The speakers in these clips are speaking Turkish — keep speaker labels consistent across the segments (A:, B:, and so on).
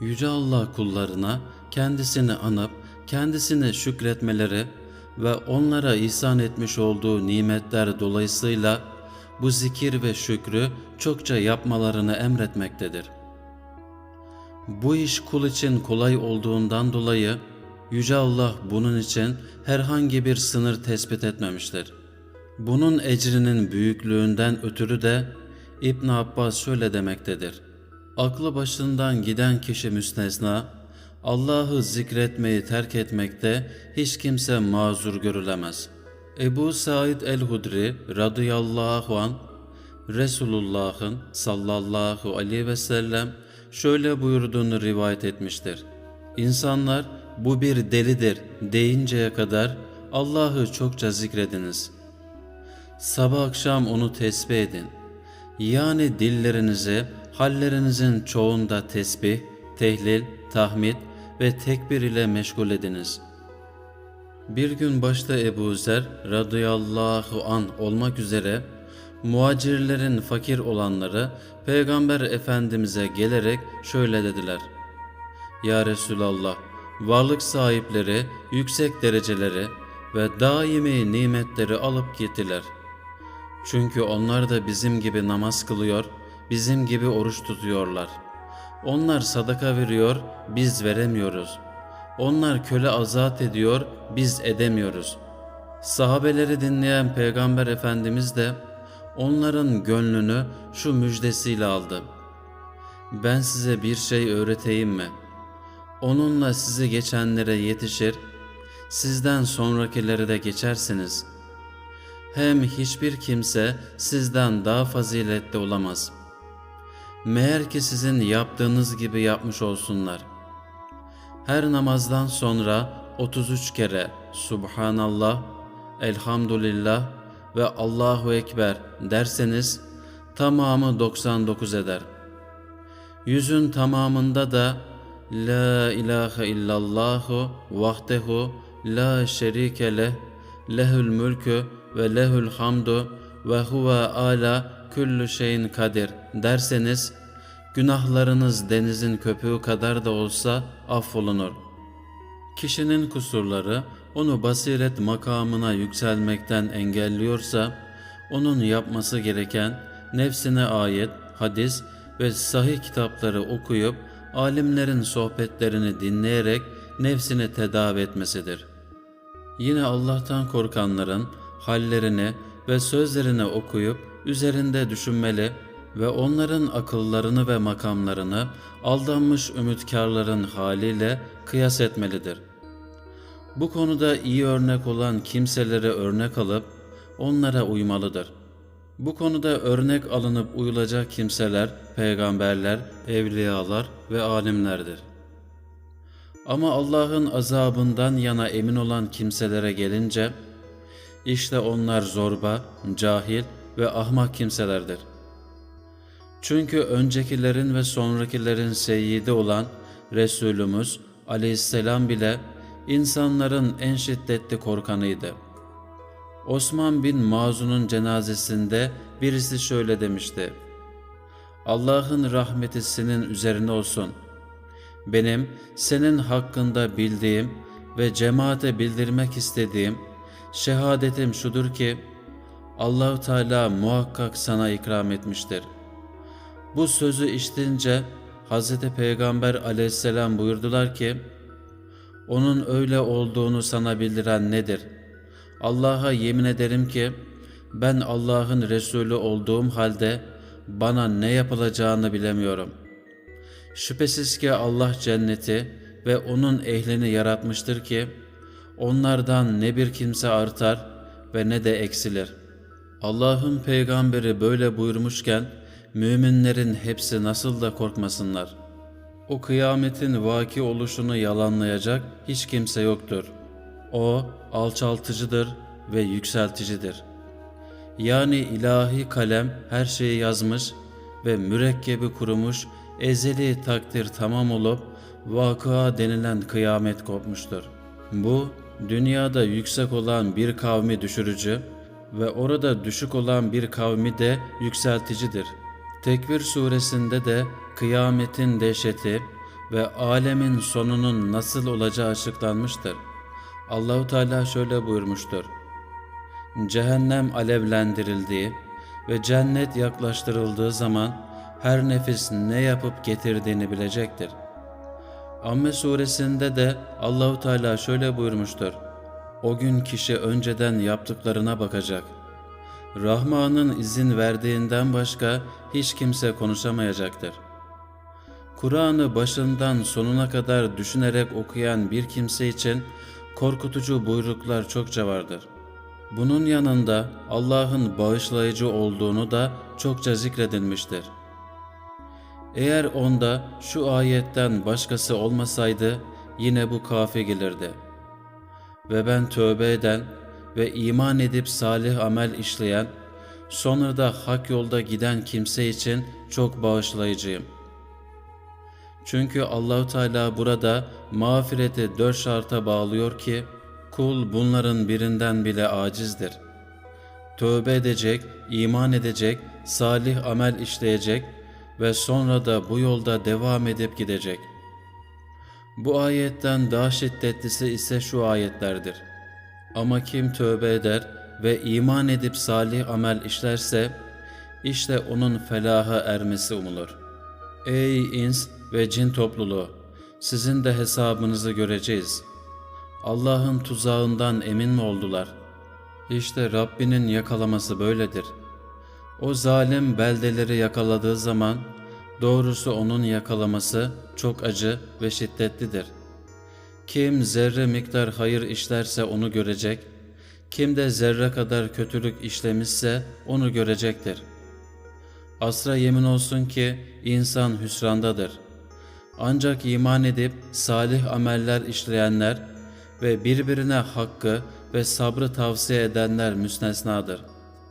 A: Yüce Allah kullarına kendisini anıp kendisine şükretmeleri ve onlara ihsan etmiş olduğu nimetler dolayısıyla bu zikir ve şükrü çokça yapmalarını emretmektedir. Bu iş kul için kolay olduğundan dolayı Yüce Allah bunun için herhangi bir sınır tespit etmemiştir. Bunun ecrinin büyüklüğünden ötürü de İbn Abbas şöyle demektedir. Aklı başından giden kişi müstesna, Allah'ı zikretmeyi terk etmekte hiç kimse mazur görülemez. Ebu Said el-Hudri radıyallahu an Resulullah'ın sallallahu aleyhi ve sellem şöyle buyurduğunu rivayet etmiştir. İnsanlar bu bir delidir deyinceye kadar Allah'ı çokça zikrediniz. Sabah akşam onu tesbih edin. Yani dillerinizi hallerinizin çoğunda tesbih, tehlil, tahmid ve tekbir ile meşgul ediniz. Bir gün başta Ebu Zer radıyallahu an olmak üzere muhacirlerin fakir olanları Peygamber Efendimiz'e gelerek şöyle dediler. Ya Resulallah, varlık sahipleri yüksek dereceleri ve daimi nimetleri alıp gittiler. Çünkü onlar da bizim gibi namaz kılıyor, bizim gibi oruç tutuyorlar. Onlar sadaka veriyor, biz veremiyoruz. Onlar köle azat ediyor, biz edemiyoruz. Sahabeleri dinleyen Peygamber Efendimiz de onların gönlünü şu müjdesiyle aldı. Ben size bir şey öğreteyim mi? Onunla sizi geçenlere yetişir, sizden sonrakileri de geçersiniz. Hem hiçbir kimse sizden daha faziletli olamaz. Meğer ki sizin yaptığınız gibi yapmış olsunlar. Her namazdan sonra 33 kere Subhanallah, Elhamdülillah ve Allahu Ekber derseniz tamamı 99 eder. Yüzün tamamında da La ilahe illallahu vahdehu la şerike leh lehül mülkü ve lehül hamdu ve huve ala küllü şeyin kadir derseniz günahlarınız denizin köpüğü kadar da olsa affolunur. Kişinin kusurları onu basiret makamına yükselmekten engelliyorsa onun yapması gereken nefsine ayet hadis ve sahih kitapları okuyup alimlerin sohbetlerini dinleyerek nefsini tedavi etmesidir. Yine Allah'tan korkanların hallerini ve sözlerini okuyup üzerinde düşünmeli ve onların akıllarını ve makamlarını aldanmış ümitkarların haliyle kıyas etmelidir. Bu konuda iyi örnek olan kimselere örnek alıp onlara uymalıdır. Bu konuda örnek alınıp uyulacak kimseler peygamberler, evliyalar ve alimlerdir. Ama Allah'ın azabından yana emin olan kimselere gelince işte onlar zorba, cahil ve ahmak kimselerdir. Çünkü öncekilerin ve sonrakilerin seyyidi olan Resulümüz aleyhisselam bile insanların en şiddetli korkanıydı. Osman bin Mazun'un cenazesinde birisi şöyle demişti. Allah'ın rahmeti senin üzerine olsun. Benim senin hakkında bildiğim ve cemaate bildirmek istediğim şehadetim şudur ki Allahu Teala muhakkak sana ikram etmiştir. Bu sözü işitince Hz. Peygamber aleyhisselam buyurdular ki, onun öyle olduğunu sana bildiren nedir? Allah'a yemin ederim ki, ben Allah'ın Resulü olduğum halde bana ne yapılacağını bilemiyorum. Şüphesiz ki Allah cenneti ve onun ehlini yaratmıştır ki, onlardan ne bir kimse artar ve ne de eksilir. Allah'ın peygamberi böyle buyurmuşken, müminlerin hepsi nasıl da korkmasınlar. O kıyametin vaki oluşunu yalanlayacak hiç kimse yoktur. O alçaltıcıdır ve yükselticidir. Yani ilahi kalem her şeyi yazmış ve mürekkebi kurumuş, ezeli takdir tamam olup vakıa denilen kıyamet kopmuştur. Bu dünyada yüksek olan bir kavmi düşürücü ve orada düşük olan bir kavmi de yükselticidir.'' Tekvir suresinde de kıyametin dehşeti ve alemin sonunun nasıl olacağı açıklanmıştır. Allahu Teala şöyle buyurmuştur. Cehennem alevlendirildiği ve cennet yaklaştırıldığı zaman her nefis ne yapıp getirdiğini bilecektir. Amme suresinde de Allahu Teala şöyle buyurmuştur. O gün kişi önceden yaptıklarına bakacak. Rahman'ın izin verdiğinden başka hiç kimse konuşamayacaktır. Kur'an'ı başından sonuna kadar düşünerek okuyan bir kimse için korkutucu buyruklar çokça vardır. Bunun yanında Allah'ın bağışlayıcı olduğunu da çokça zikredilmiştir. Eğer onda şu ayetten başkası olmasaydı yine bu kafi gelirdi. Ve ben tövbe eden ve iman edip salih amel işleyen, sonra da hak yolda giden kimse için çok bağışlayıcıyım. Çünkü Allahu Teala burada mağfireti dört şarta bağlıyor ki kul bunların birinden bile acizdir. Tövbe edecek, iman edecek, salih amel işleyecek ve sonra da bu yolda devam edip gidecek. Bu ayetten daha şiddetlisi ise şu ayetlerdir. Ama kim tövbe eder ve iman edip salih amel işlerse, işte onun felaha ermesi umulur. Ey ins ve cin topluluğu! Sizin de hesabınızı göreceğiz. Allah'ın tuzağından emin mi oldular? İşte Rabbinin yakalaması böyledir. O zalim beldeleri yakaladığı zaman, doğrusu onun yakalaması çok acı ve şiddetlidir. Kim zerre miktar hayır işlerse onu görecek, kim de zerre kadar kötülük işlemişse onu görecektir. Asra yemin olsun ki insan hüsrandadır. Ancak iman edip salih ameller işleyenler ve birbirine hakkı ve sabrı tavsiye edenler müstesnadır.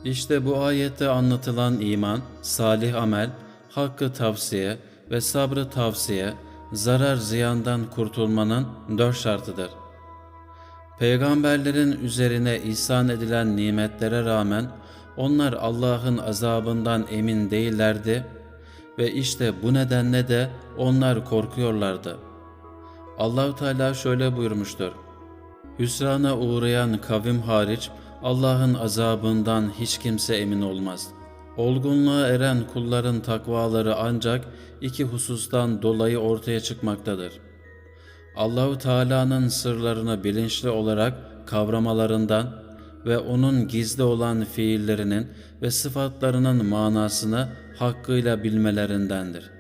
A: İşte bu ayette anlatılan iman, salih amel, hakkı tavsiye ve sabrı tavsiye, zarar ziyandan kurtulmanın dört şartıdır. Peygamberlerin üzerine ihsan edilen nimetlere rağmen onlar Allah'ın azabından emin değillerdi ve işte bu nedenle de onlar korkuyorlardı. Allahu Teala şöyle buyurmuştur. Hüsrana uğrayan kavim hariç Allah'ın azabından hiç kimse emin olmaz. Olgunluğa eren kulların takvaları ancak iki husustan dolayı ortaya çıkmaktadır. Allahu Teala'nın sırlarını bilinçli olarak kavramalarından ve onun gizli olan fiillerinin ve sıfatlarının manasını hakkıyla bilmelerindendir.